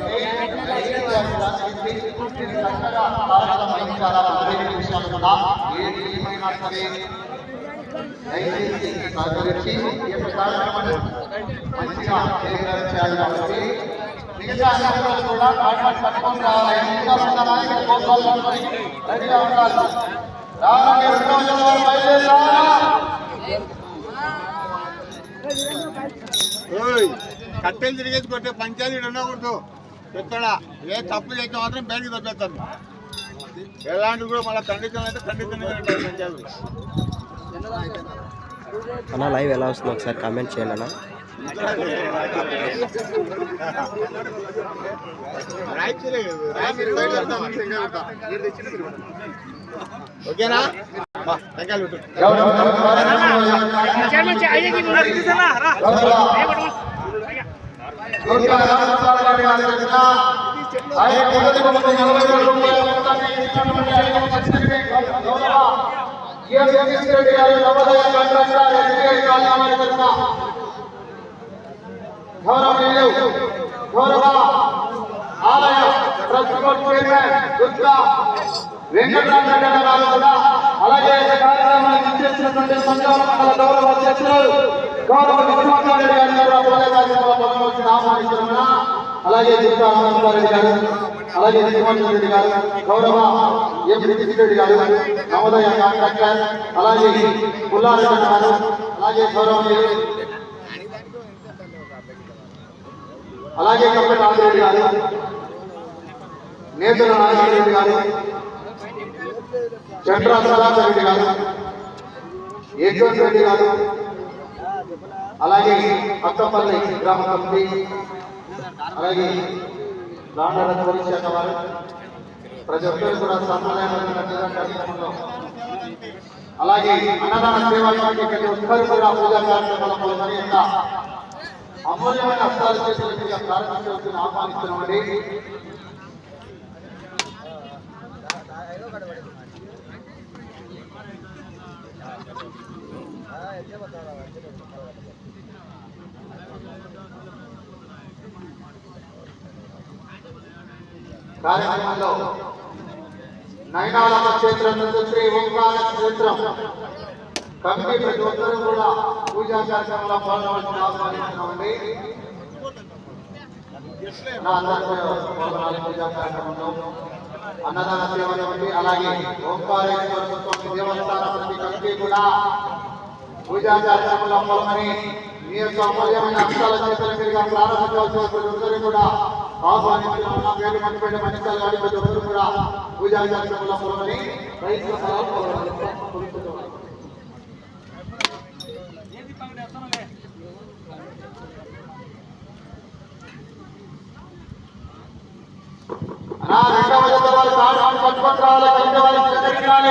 దయచేసి వారిని సహకరించి దీన్ని చక్కగా పాలన వహించాలా మరిన్ని విషయాలు కూడా ఏది ఏమైనా సరే దయచేసి సహకరించి ఈ యొక్క కార్యక్రమాన్ని మంచిగా చేయాలి కాబట్టి మిగతా అధికారులు కూడా కాంట్రాక్ట్ కట్టుకొని రావాలి ఇంకా ఉన్న నాయకులు కోరుకోవాలి రెడీగా ఉండాలి రావాలి రెండో రోజు వారు బయలుదేరాలా ఓయ్ కట్టెలు తిరిగేసి కొట్టే పంచాయతీ ఉండకూడదు. చెప్తాడా ఏ తప్పు చేస్తే మాత్రం బయటకు తప్పేస్తాను ఎలాంటి కూడా మళ్ళీ ఖండితం అయితే పంచాయతీ అన్న లైవ్ ఎలా వస్తుందో? ఒకసారి కామెంట్ చేయండి అన్న. ఓకేనా? రెడ్డి నవోదయ కాంట్రాక్టర్ ఎస్బీఐ తరఫున గౌరవనీయులు గౌరవ ఆలయ ట్రస్ట్ బోర్డు చైర్మన్ వెంకటరామరెడ్డి గారు కూడా అలాగే ఈ గౌరవ అధ్యక్షులు గౌరవ గారు కార్యక్రమంలో పాల్గొని ఆహ్వానిస్తున్నా అలాగే గారు అలాగే శ్రీనివాస రెడ్డి గారు గౌరవ ఎం రెడ్డి గారు నవోదయ కాంట్రాక్టర్ అలాగే పుల్లారెడ్డి గారు అలాగే గౌరవ అలాగే కప్పటి ఆదిరెడ్డి గారు నేతల నారాయణరెడ్డి గారు చంద్ర రెడ్డి గారు యశ్వంత్ రెడ్డి గారు అలాగే అత్తపల్లి గ్రామ కమిటీ అలాగే దాండరథ శాఖ వారు ప్రతి ఒక్కరు కూడా సంప్రదాయమైన కార్యక్రమంలో అలాగే అన్నదాన సేవా కమిటీ ప్రతి ఒక్కరు కూడా పూజా కార్యక్రమాల పాల్గొని యొక్క అమూల్యమైన అర్థాలు చేసిన ప్రారంభించవలసిన ఆహ్వానిస్తున్నామండి. కార్యక్రమంలో నయనాలమ్మ క్షేత్రం నుంచి శ్రీ ఓంకార క్షేత్రం కమిటీ ప్రతి ఒక్కరూ కూడా పూజా కార్యక్రమంలో పాల్గొనవలసిన ఆహ్వానిస్తున్నామండి నా అందరికీ పూజా కార్యక్రమంలో. అన్నదాన సేవ అలాగే ఓంకారేశ్వర స్వామి దేవస్థాన ప్రతి కమిటీ కూడా పూజా కార్యక్రమంలో పాల్గొని మీ యొక్క అమూల్యమైన అంశాల చేతుల మీదుగా ప్రారంభించాల్సిన ప్రతి ఒక్కరు కూడా ఆహ్వానించిన పేరు మంచిపేట మనిషాలు గారి ప్రతి ఒక్కరు కూడా పూజా కార్యక్రమంలో పాల్గొని సలహాలు రెండవ జత పట్టుకొని రావాలి కలిసి వారికి స్వీకరించాలి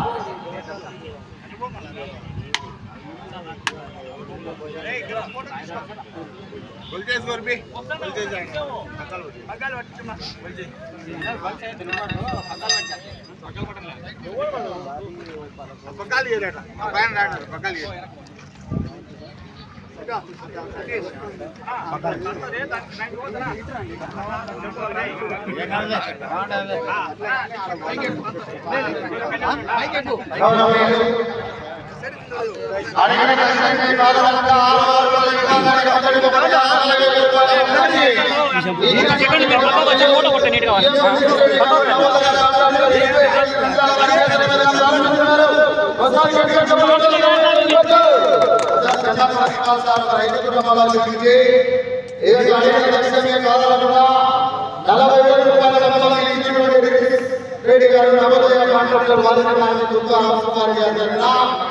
పక్కలు. ఆ పైన రాడు. పక్కాలు ఇయ్యరు. గౌరవనీయులు. రైతు ఏ లక్ష్యమే కాదనకుండా నలభై వేల రూపాయల మొత్తం ఇచ్చినటువంటి రెడ్డి గారు నవోదయ కాంట్రాక్టర్ గారి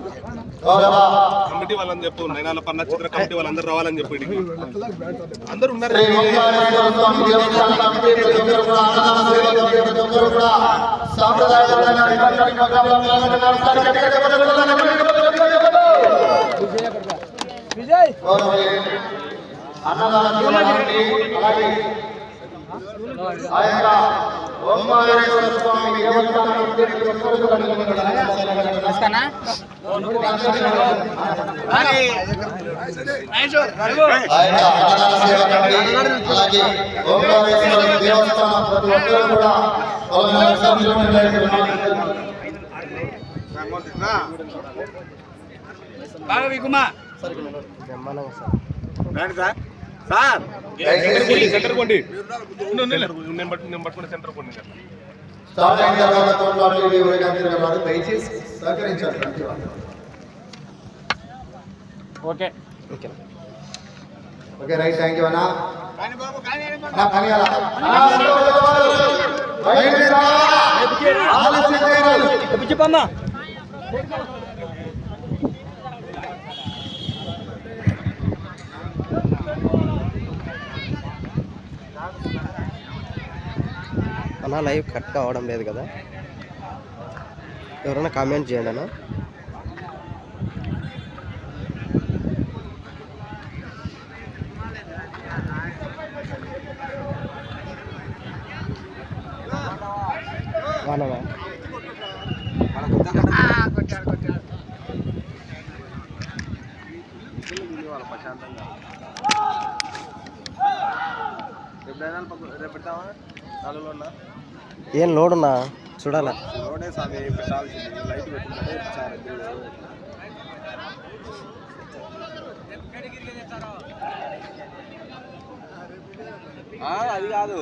కమిటీ వాళ్ళని చెప్పు నైనాల పన్న చిత్ర కమిటీ వాళ్ళందరూ రావాలని చెప్పి అందరూ ఉన్నారు కూడా చెప్పండి, అలాగే ఆ యొక్క ఓంకారేశ్వర స్వామి దేవస్థాన ప్రతి ఒక్కరు కూడా సార్ రండి సార్? సార్ సెంటర్ కొండి నేను పట్టు- నేను పట్టుకునే సెంటర్ కొండి స్టార్ట్ అయిన తర్వాత తోటలో ఊరేగా తిరగరాదు దయచేసి సహకరించాలి. Okay okay right thank you అన్నా కానీ బాబు అలా. ఆలస్యం చేయరాదు. చెప్పమ్మా అన్న లైవ్ కట్ కావడం లేదు కదా. ఎవరైనా కామెంట్ చేయండి అన్న. వానవా ఏం లోడ్ ఉన్నా చూడాలా అది కాదు.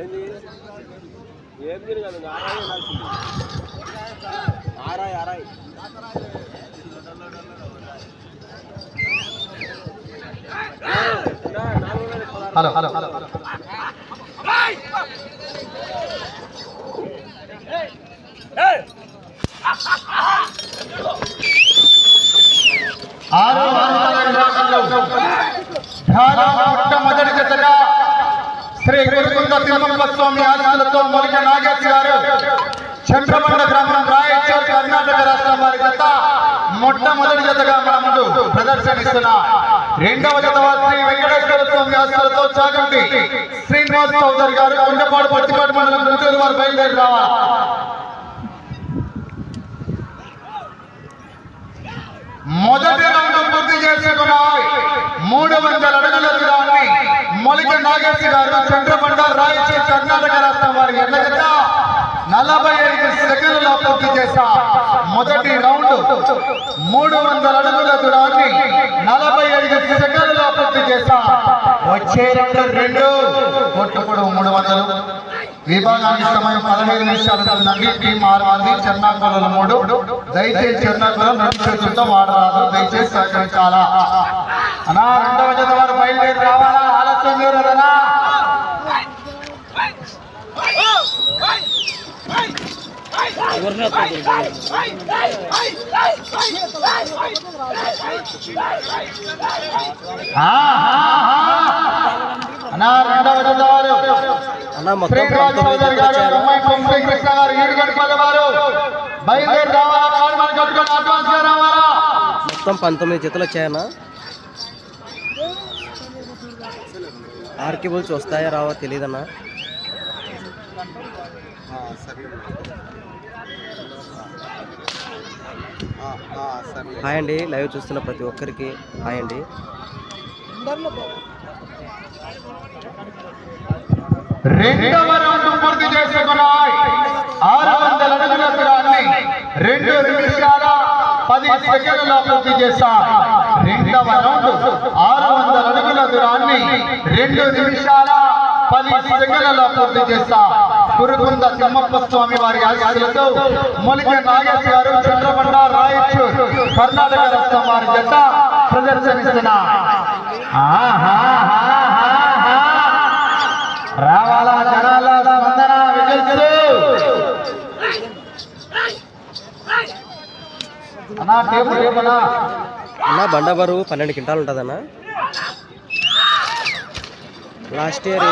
ఏంది? ఏం తిరగదు ఆరాయి ఆరాయి. హలో హలో హలో ఆరు వారాల విభాగంలో ధారా మొట్టమొదటి జతగా శ్రీ గురుకుంద తిరుమల స్వామి ఆశీస్సులతో నాగేష్ గారు చంద్రమండ గ్రామం రాయచూర్ కర్ణాటక రాష్ట్రం వారి జత మొట్టమొదటి జతగా మన ముందు ప్రదర్శనిస్తున్న రెండవ జత శ్రీ వెంకటేశ్వర స్వామి ఆశీస్సులతో చాగంటి శ్రీనివాస్ చౌదరి గారు కొండపాడు పచ్చిపాటి మండలం గుంటూరు వారు బయలుదేరి రావాలి. మొదటి రౌండ్ పూర్తి చేసుకున్నాయి. మూడు వందల అడుగుల దూరాన్ని మొలిక నాగేశ్ గారు చంద్రబండ రాయచూర్ కర్ణాటక రాష్ట్రం వారి ఎన్నగత నలభై ఐదు సెకండ్లలో పూర్తి చేశా. మొదటి రౌండ్ మూడు వందల అడుగుల దూరాన్ని నలభై ఐదు సెకండ్లలో పూర్తి చేశా. వచ్చే రెండు రెండు కొట్టుకుడు మూడు వందలు. విభాగానికి సమయం పదహైదు నిమిషాలు ఉందండి టీం ఆరు మంది మూడు. దయచేసి చెన్నాకులం రెండు చేతులతో వాడరాదు. దయచేసి సహకరించాలా? అనా రెండవ జత వారు బయలుదేరి రావాలా ఆలస్యం చేయరాదనా రెండవ అన్న మొత్తం పంతొమ్మిది చౌదరి జతలు గారు వచ్చాయన్న అమ్మాయి పంపి కృష్ణ గారు ఈడుగడపల్లి వారు. బయలుదేరి రావాలా కాళ్ళు మన కట్టుకొని అడ్వాన్స్గా రావాలా? మొత్తం పంతొమ్మిది జతలు వచ్చాయన్న. ఆర్కిబుల్స్ వస్తాయా రావో తెలియదన్నా హాయ్ అండి లైవ్ చూస్తున్న ప్రతి ఒక్కరికి హాయ్ అండి. రెండవ రౌండ్ పూర్తి చేసుకున్నాయి. ఆరు వందల అడుగుల దూరాన్ని రెండు నిమిషాల పది సెకండ్ల పూర్తి చేశాయి. రెండవ రౌండ్ ఆరు వందల అడుగుల దూరాన్ని రెండు నిమిషాల పది సెకండ్ల పూర్తి చేశా గురుకుంద తిమ్మప్ప స్వామి వారి ఆశీర్వాదంతో మొలిక నాగేశ్ గారు చంద్రబండ రాయచూర్ కర్ణాటక రాష్ట్రం వారి జట్ట ప్రదర్శనిస్తున్న. రావాలా జనాల స్పందన విజయలు అన్నా బండబరు పన్నెండు కింటాలు ఉంటుందన్నా. లాస్ట్ ఇయర్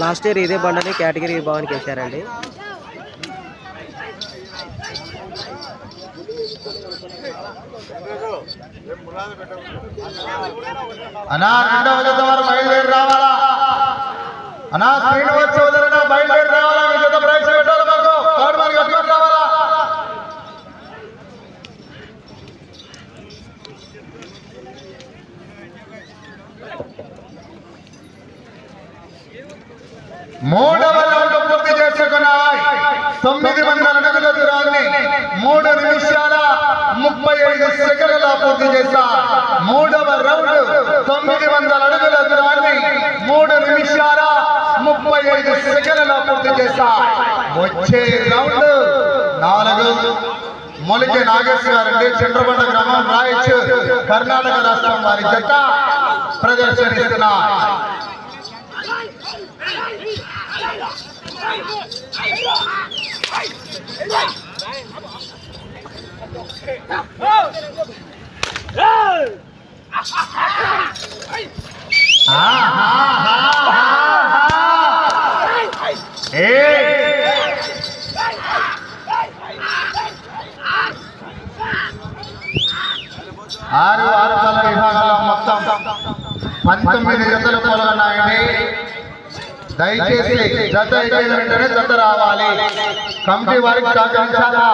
లాస్ట్ ఇయర్ ఇదే బండని కేటగిరీ విభాగానికి వేశారండి. అనా రెండవ జత వారు బయలుదేరి రావాలా? అనా శ్రీనివాస్ చౌదరి బయలుదేరి రావాలా మీ జత ప్రవేశపెట్టాలి మాకు థర్డ్ మరి కట్టుకొని రావాలా మూడవ రౌండ్ పూర్తి చేసుకున్నాయి. తొమ్మిది వందల అడుగుల దూరాన్ని మూడు నిమిషాల ముప్పై ఐదు సెకండ్ల పూర్తి చేశా. మూడవ రౌండ్ తొమ్మిది వందల అడుగుల దూరాన్ని మూడు నిమిషాల ముప్పై ఐదు సెకండ్ల పూర్తి చేశా. వచ్చే రౌండ్ నాలుగు. మొలికే నాగేశ్వర గారండి చంద్రబండ గ్రామం రాయచూర్ కర్ణాటక రాష్ట్రం వారి జత ప్రదర్శనిస్తున్నారు ఆరు ఆరు కల విభాగాల మొత్తం పంతొమ్మిది జతలు పాల్గొన్నాయండి. దయచేసి జత అయిపోయిన వెంటనే జత రావాలి కమిటీ వారికి సహకరించాలా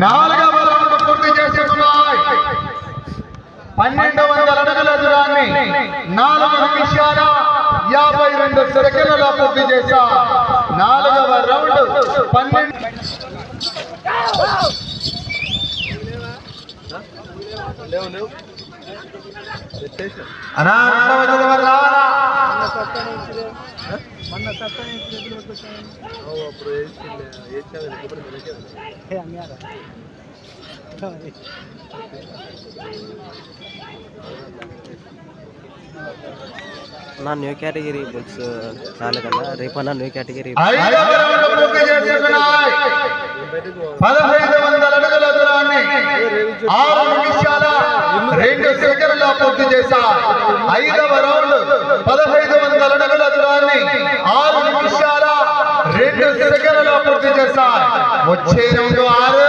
నాలుగవ రౌండ్ పూర్తి చేసుకున్నాయి పన్నెండు వందల అడుగుల దూరాన్ని నాలుగు నిమిషాల యాభై రెండు సెకండ్ల పూర్తి చేశా. నాలుగవ రౌండ్ పన్నెండు అప్పుడు రెండవ జత వారు నా new category books new category పూర్తి చేసుకున్నాయి పదహైదు వందల అడుగుల దూరాన్ని ఆరు నిమిషాల రెండు సెకండ్ల పూర్తి చేశా. ఐదవ రౌండ్ పదహైదు వందల అడుగుల దూరాన్ని ఆరు నిమిషాల రెండు సెకండ్ల పూర్తి చేశా. వచ్చే రౌండ్ ఆరు.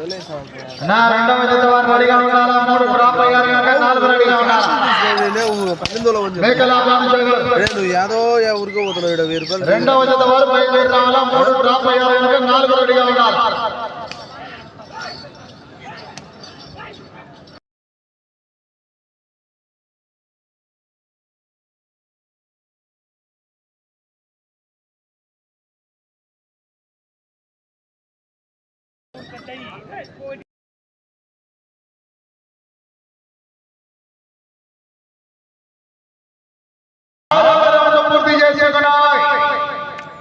వెళ్ళిపోతాయి. నా రెండవ జత వారు రెడీగా ఉండాలా? మూడు డ్రాప్ అయ్యారు కనుక నాలుగు రెడీగా ఉండాలా? మేకలాభం జగన్ యాదో ఊరికే పోతున్నాడు వెయ్యి రూపాయలు రెండవ జత వారు బయలుదేరి రావాలా? మూడు డ్రాప్ అయ్యారు కనుక నాలుగు రెడీగా ఉండాలి?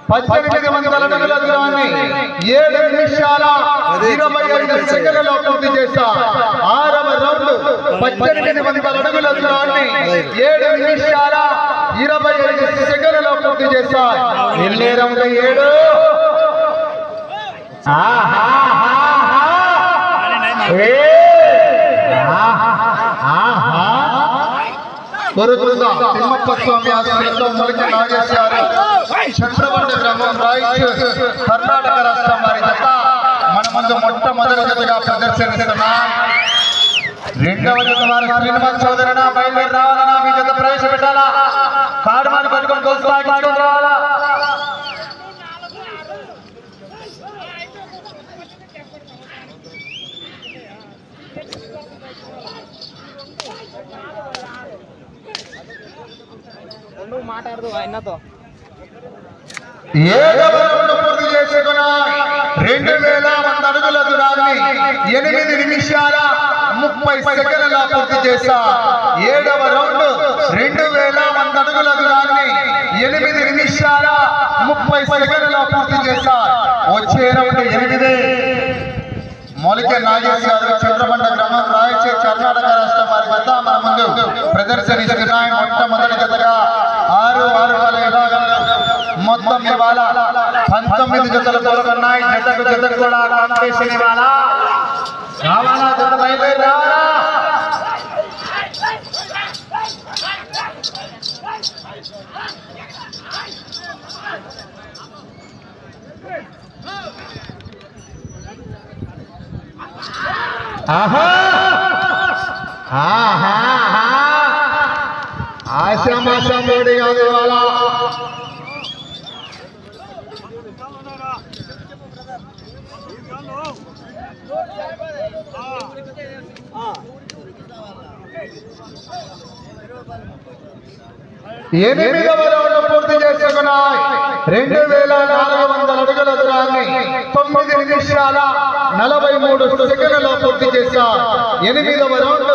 పద్దెనిమిది వందల అడుగుల దూరాన్ని ఏడు నిమిషాల ఇరవై ఐదు సెకండ్లలో పూర్తి చేశా ఆరవ రౌండ్ పద్దెనిమిది వందల అడుగుల దూరాన్ని ఏడు నిమిషాల ఇరవై ఐదు సెకండ్లలో పూర్తి చేశా ఎన్ని రౌండ్ ఏడు. ఆహా ఏ. ఆహాహాహా. కొరుకులుగా తిమ్మప్ప స్వామి ఆశ్రయంలో మొలక గారు చక్రవర్తి గ్రామం రాయచూర్ కర్ణాటక రాష్ట్రం వారి జత. మన ముందు మొట్టమొదటి జతగా ప్రదర్శనిస్తున్నా రెండవ జత వారు శ్రీనివాస్ చౌదరినా బయలుదేరి రావాలన్నా మీ జత ప్రవేశపెట్టాలా? కాడుమాని పట్టుకొని కొనసాగించుకొని రావాలా నువ్వు మాట్లాడదు ఆయనతో. పూర్తి చేసుకున్నాయి రెండు వేల వంద అడుగుల దూరాన్ని ఎనిమిది నిమిషాల ముప్పై సెకండ్ల పూర్తి చేశారు ఏడవ రౌండ్ రెండు వేల వంద అడుగుల దూరాన్ని ఎనిమిది నిమిషాల ముప్పై సెకండ్ల పూర్తి చేశారు వచ్చే రౌండ్ ఎనిమిది. మొలికే నాగేశ్ యాదవ్ చంద్రబండ గ్రామం రాయచూర్ కర్ణాటక రాష్ట్రం వారి వద్ద మన ముందు ప్రదర్శనిస్తున్నాయి మొట్టమొదటి జతగా ఆరు ఆరు వేల విభాగంలో మొత్తం ఇవాళ పంతొమ్మిది జతలు తోలుకున్నాయి జతకు జతకు కూడా కాంపిటీషన్ ఇవాళ రావాలా జత బయలుదేరి రావాలా ఆహా ఆహా ఆశ్రమాశ్రం రెడీ కాదు ఇవాళ. ఎనిమిదవ రౌండ్ పూర్తి చేసుకున్నాయి. రెండు వేల నాలుగు తొమ్మిది నిమిషాల నలభై మూడు సెకండ్లో పూర్తి చేశారు. ఎనిమిదవ రౌండ్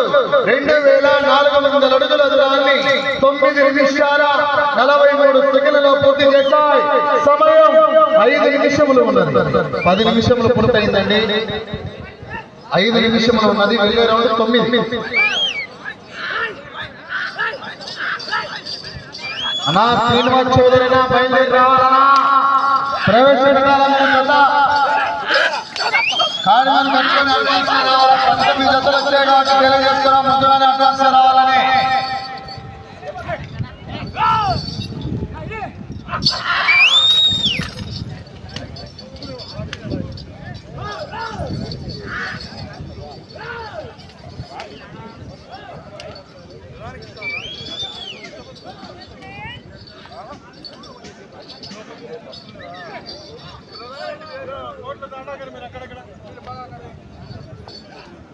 రెండు వేల నాలుగు వందల అడుగుల దూరాన్ని తొమ్మిది నిమిషాల నలభై మూడు సెకండ్లో పూర్తి చేశాయి సమయం ఐదు నిమిషములు ఉన్నది. పది నిమిషములు పూర్తయిందండి. ఐదు నిమిషములు ఉన్నది. వెళ్ళే రౌండ్ తొమ్మిది. అన్నా శ్రీనివాస్ చౌదరినా బయలుదేరి రావాలన్నా. ప్రవేశపెట్టాలనుకుంటుందా కార్యక్రమం కట్టుకుని అడ్వాన్స్ రావాలా పంతొమ్మిది జతలు వచ్చాయి కాబట్టి తెలియజేస్తున్నాం ముందుగానే అడ్వాన్స్ రావాలని.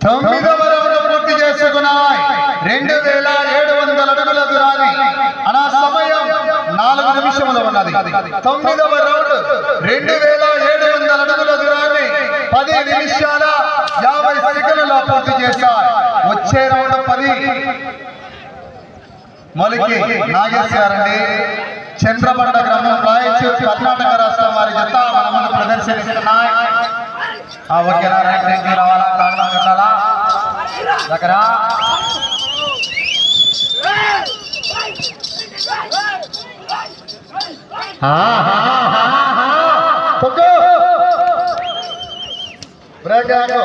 తొమ్మిదవ రౌండ్ పూర్తి చేసుకున్నాయి. రెండు వేల ఏడు వందల అడుగుల దూరాన్ని. అనా సమయం నాలుగు నిమిషములు ఉన్నది. తొమ్మిదవ రౌండ్ రెండు వేల ఏడు వందల అడుగుల దూరాన్ని పది నిమిషాల యాభై సెకండ్లలో పూర్తి చేశారు. వచ్చే రౌండ్ పది. మొలికి నాగేశ్వరండి. చంద్రబండ గ్రామం రాయచూరు కర్ణాటక రాష్ట్రం వారి జత మన ముందు ప్రదర్శనిస్తున్నాయి ఆ ఓకేనా రైట్ రైట్ రావాలా కారణం వెళ్ళాలా దగ్గర బ్రేక్ ఆగు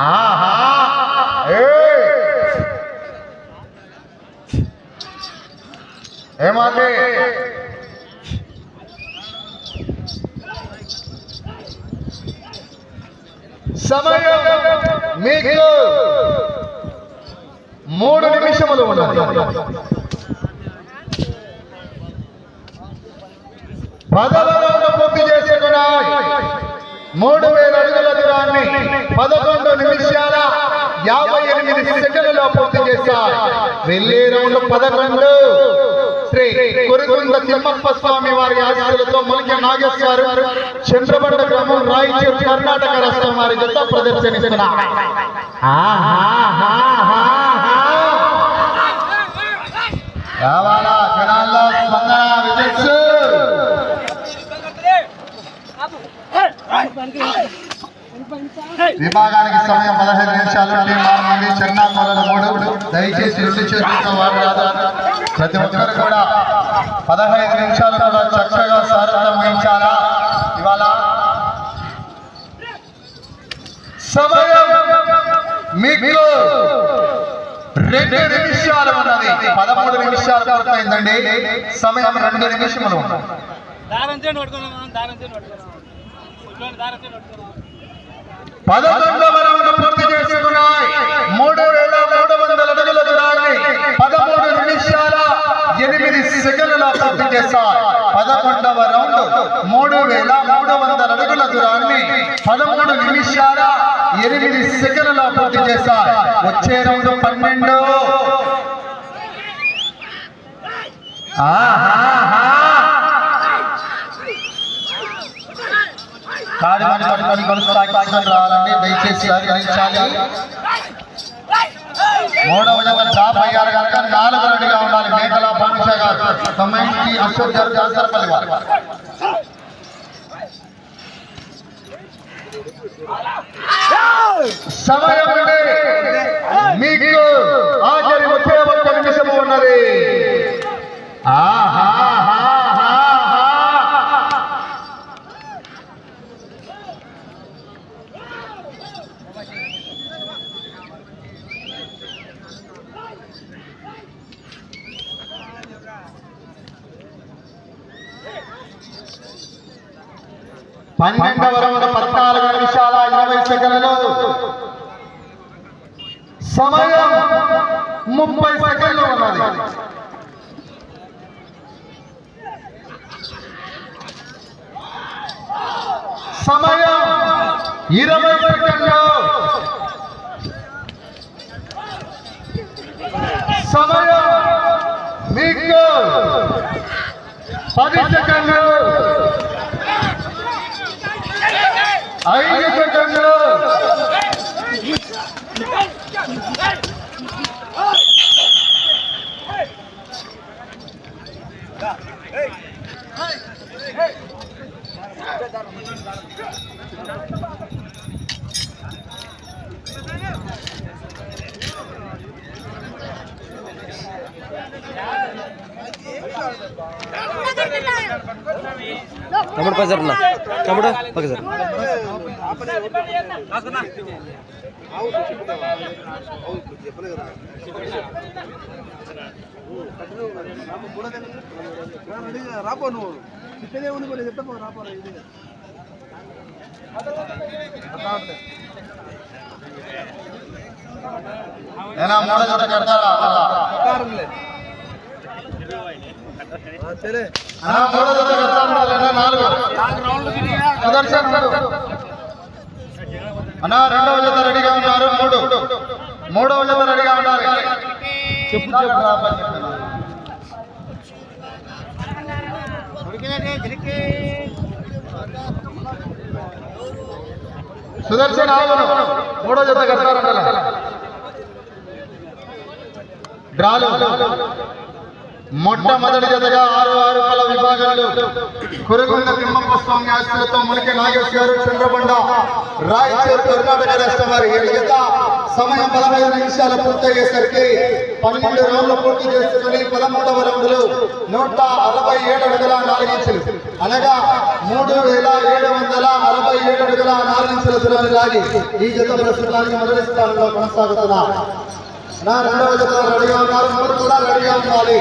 ఆహా ఏయ్ ఏమాది సమయం మీకు మూడు నిమిషములు ఉన్నాయి పదవరౌండ్ పూర్తి చేసుకున్నాయి. మూడు వేల అడుగుల దూరాన్ని పదకొండు నిమిషాల యాభై ఎనిమిది సెకండ్లలో పూర్తి చేశారు వెళ్ళే రౌండ్ పదకొండు. శ్రీ కురికుంద తిమ్మప్ప స్వామి వారి ఆశీస్సులతో మొలిక నాగేశ్వరు చంద్రబండ గ్రామం రాయచూర్ కర్ణాటక రాష్ట్రం వారి జత ప్రదర్శనిస్తున్నారు రావాలా జనాల్లో స్పందన విజయ్ విభాగానికి సమయం పదహైదు నిమిషాలు. టీం ఆరు మంది చెన్నా కొలలు మూడు. దయచేసి రెండు చేతులతో వాడరాదు ప్రతి ఒక్కరు కూడా పదహైదు నిమిషాలు కూడా చక్కగా సారథ్యం వహించాలా? ఇవాళ సమయం మీకు రెండు నిమిషాలు ఉన్నది. పదమూడు నిమిషాలు పూర్తయిందండి. సమయం రెండు నిమిషములు. ఉన్నది పూర్తి చేశారు పదకొండవ రౌండ్ మూడు వేల మూడు వందల అడుగుల దూరాన్ని పదమూడు నిమిషాల ఎనిమిది సెకండ్ల పూర్తి చేశారు వచ్చే రౌండ్ పన్నెండు. ఆహాహా. కాడివాడి పట్టుకొని కొనసాగించడం రావాలండి. దయచేసి సహకరించాలి. మూడవ జత అయ్యారు కనుక నాలుగు రెడీగా ఉండాలి. మేకలా భానుష గారు కమ్యూనిటీ అశోక్ గారు దాసరపల్లి వారు సమయం ఉంది. మీకు ఆఖరి ఒకే ఒక్క పన్నెండవ రౌండ్ పద్నాలుగు నిమిషాల ఇరవై సెకండ్లు సమయం ముప్పై సెకండ్లు ఉన్నది సమయం ఇరవై సెకండ్లు సమయం మీకు పది సెకండ్లు. ஐந்து செகண்ட்கள் கமெண்ட் பாசர்ண்ணா கமெண்ட் பக்கம் రాపో నువ్వు ఇక్కడే ఉండి కూడా చెప్తా రాపో ఇది ఏనా మూడో కడతారా? నాలుగు. సుదర్శన్. అన్నా రెండవ జత రెడీగా ఉన్నారు. మూడు. మూడవ జత రెడీగా ఉన్నారు చెప్పు సుదర్శన్ ఆవును మూడో జత కడతారంట డ్రాలు. మొట్టమొదటి జతగా ఆరు ఆరు పల విభాగాలు కురుగుండ తిమ్మప్ప స్వామి ఆశలతో ములికి నాగేష్ గారు చంద్రబండ రాయచూరు కర్ణాటక రాష్ట్రం వారి జత సమయం పదహైదు నిమిషాలు పూర్తయ్యేసరికి పన్నెండు రౌండ్లు పూర్తి చేసుకుని పదమూడవ రౌండ్లు నూట అరవై ఏడు అడుగుల నాలుగు ఇంచులు. అనగా మూడు వేల ఏడు వందల అరవై ఏడు అడుగుల నాలుగు ఇంచుల దూరాన్ని లాగి ఈ జత ప్రస్తుతానికి మొదటి స్థానంలో కొనసాగుతున్నారు. నా రెండవ జత రెడీగా ఉన్నారు మూడు కూడా రెడీగా ఉండాలి